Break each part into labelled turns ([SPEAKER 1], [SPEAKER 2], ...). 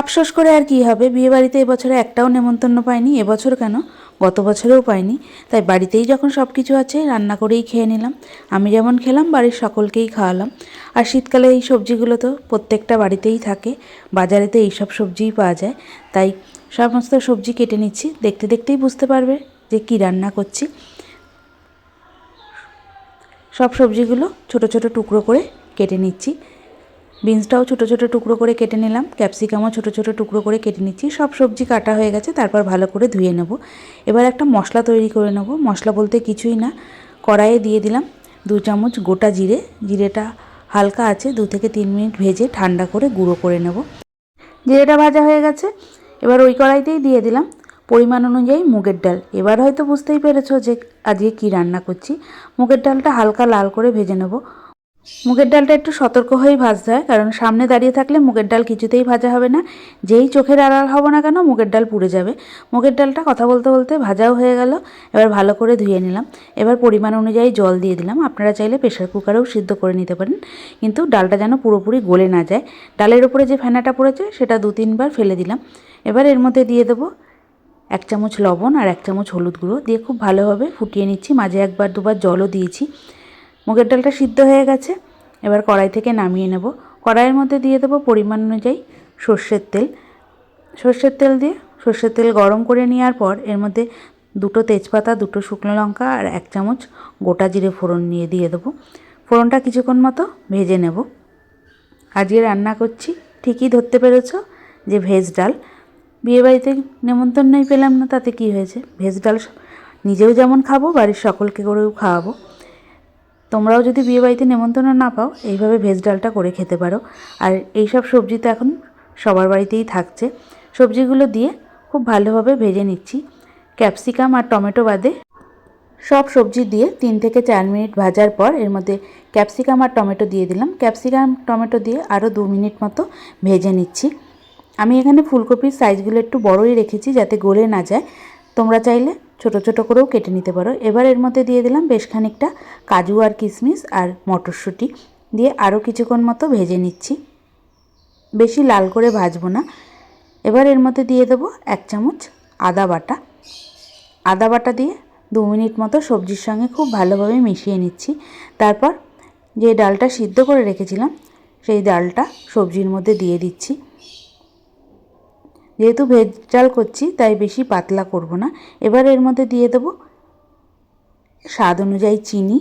[SPEAKER 1] আফসোস করে আর কি হবে? বিয়ে বাড়িতে এবছরে একটাও নেমন্তন্ন পাইনি, এবছর কেন? গত বছরেও পাইনি। তাই বাড়িতেই যখন সব কিছু আছে, রান্না করেই খেয়ে নিলাম। আমি যেমন খেলাম, বাড়ির সকলকেই খাওয়ালাম। আর শীতকালে এই সবজিগুলো তো প্রত্যেকটা বাড়িতেই থাকে। বাজারে বাজারেতে এইসব সবজিই পাওয়া যায়। তাই সমস্ত সবজি কেটে নিচ্ছি। দেখতে দেখতেই বুঝতে পারবে যে কী রান্না করছি। সব সবজিগুলো ছোট ছোট টুকরো করে কেটে নিচ্ছি। বিনসটাও ছোটো ছোটো টুকরো করে কেটে নিলাম, ক্যাপসিকামও ছোটো ছোটো টুকরো করে কেটে নিচ্ছি, সব সবজি কাটা হয়ে গেছে, তারপর ভালো করে ধুয়ে নেব। এবার একটা মশলা তৈরি করে নেব, মশলা বলতে কিছুই না, কড়াইয়ে দিয়ে দিলাম দু চামচ গোটা জিরে, জিরেটা হালকা আছে, দু থেকে তিন মিনিট ভেজে ঠান্ডা করে গুঁড়ো করে নেব। জিরেটা ভাজা হয়ে গেছে, এবার ওই কড়াইতেই দিয়ে দিলাম পরিমাণ অনুযায়ী মুগের ডাল। এবার হয়তো বুঝতেই পেরেছ যে আজকে কী রান্না করছি। মুগের ডালটা হালকা লাল করে ভেজে নেব। মুগের ডালটা একটু সতর্ক হয়েই ভাজতে হয়, কারণ সামনে দাঁড়িয়ে থাকলে মুগের ডাল কিছুতেই ভাজা হবে না। যেই চোখের আড়াল হব না কেন, মুগের ডাল পুড়ে যাবে। মুগের ডালটা কথা বলতে বলতে ভাজাও হয়ে গেল, এবার ভালো করে ধুয়ে নিলাম। এবার পরিমাণ অনুযায়ী জল দিয়ে দিলাম। আপনারা চাইলে প্রেশার কুকারেও সিদ্ধ করে নিতে পারেন, কিন্তু ডালটা যেন পুরোপুরি গলে না যায়। ডালের উপরে যে ফেনাটা পড়েছে, সেটা দু তিনবার ফেলে দিলাম। এবার এর মধ্যে দিয়ে দেবো এক চামচ লবণ আর এক চামচ হলুদ গুঁড়ো। দিয়ে খুব ভালোভাবে ফুটিয়ে নিচ্ছি। মাঝে একবার দুবার জলও দিয়েছি। মুগের ডালটা সিদ্ধ হয়ে গেছে। এবার কড়াই থেকে নামিয়ে নেব। কড়াইয়ের মধ্যে দিয়ে দেবো পরিমাণ অনুযায়ী সর্ষের তেল। সর্ষের তেল দিয়ে সর্ষের তেল গরম করে নেওয়ার পর এর মধ্যে দুটো তেজপাতা, দুটো শুকনো লঙ্কা আর এক চামচ গোটা জিরে ফোড়ন নিয়ে দিয়ে দেবো। ফোড়নটা কিছুক্ষণ মতো ভেজে নেব। আজকে রান্না করছি, ঠিকই ধরতে পেরেছ যে ভেজ ডাল। বিয়েবাড়িতে নেমন্তন্নই পেলাম না, তাতে কি হয়েছে? ভেজ ডাল নিজেও যেমন খাব, বাড়ির সকলকে করেও খাওয়াবো। তোমরাও যদি বিয়েবাড়িতে নেমন্তন্ন না পাও, এইভাবে ভেজ ডালটা করে খেতে পারো। আর এইসব সবজি তো এখন সবার বাড়িতেই থাকছে। সবজিগুলো দিয়ে খুব ভালোভাবে ভেজে নিচ্ছি। ক্যাপসিকাম আর টমেটো বাদে সব সবজি দিয়ে তিন থেকে চার মিনিট ভাজার পর এর মধ্যে ক্যাপসিকাম আর টমেটো দিয়ে দিলাম। ক্যাপসিকাম, টমেটো দিয়ে আরও দু মিনিট মতো ভেজে নিচ্ছি। আমি এখানে ফুলকপির সাইজগুলো একটু বড়ই রেখেছি যাতে গলে না যায়। তোমরা চাইলে ছোট ছোট করেও কেটে নিতে পারো। এবার এর মধ্যে দিয়ে দিলাম বেশ খানিকটা কাজু আর কিশমিশ আর মটরশুঁটি। দিয়ে আরও কিছুক্ষণ মতো ভেজে নিচ্ছি। বেশি লাল করে ভাজবো না। এবার এর মধ্যে দিয়ে দেবো এক চামচ আদা বাটা। আদা বাটা দিয়ে দু মিনিট মতো সবজির সঙ্গে খুব ভালোভাবে মিশিয়ে নিচ্ছি। তারপর যে ডালটা সিদ্ধ করে রেখেছিলাম, সেই ডালটা সবজির মধ্যে দিয়ে দিচ্ছি। যেহেতু ভেজ ডাল করছি, তাই বেশি পাতলা করব না। এবার এর মধ্যে দিয়ে দেবো স্বাদ অনুযায়ী চিনি,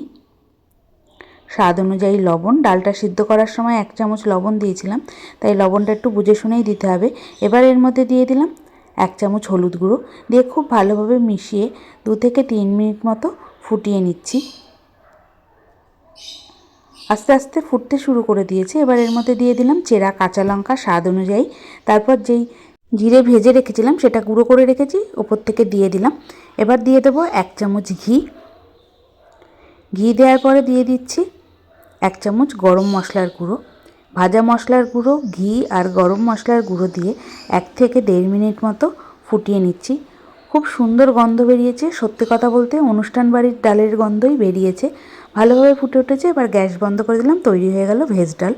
[SPEAKER 1] স্বাদ অনুযায়ী লবণ। ডালটা সিদ্ধ করার সময় এক চামচ লবণ দিয়েছিলাম, তাই লবণটা একটু বুঝে শুনেই দিতে হবে। এবার এর মধ্যে দিয়ে দিলাম এক চামচ হলুদ গুঁড়ো। দিয়ে খুব ভালোভাবে মিশিয়ে দু থেকে তিন মিনিট মতো ফুটিয়ে নিচ্ছি। আস্তে আস্তে ফুটতে শুরু করে দিয়েছে। এবার এর মধ্যে দিয়ে দিলাম চেরা কাঁচা লঙ্কা স্বাদ অনুযায়ী। তারপর যেই জিরে ভেজে রেখেছিলাম, সেটা গুঁড়ো করে রেখেছি, ওপর থেকে দিয়ে দিলাম। এবার দিয়ে দেবো এক চামচ ঘি। ঘি দেওয়ার পরে দিয়ে দিচ্ছি এক চামচ গরম মশলার গুঁড়ো। ভাজা মশলার গুঁড়ো, ঘি আর গরম মশলার গুঁড়ো দিয়ে এক থেকে দেড় মিনিট মতো ফুটিয়ে নিচ্ছি। খুব সুন্দর গন্ধ বেরিয়েছে, সত্যি কথা বলতে অনুষ্ঠান বাড়ির ডালের গন্ধই বেরিয়েছে। ভালোভাবে ফুটে উঠেছে, এবার গ্যাস বন্ধ করে দিলাম, তৈরি হয়ে গেল ভেজ ডাল।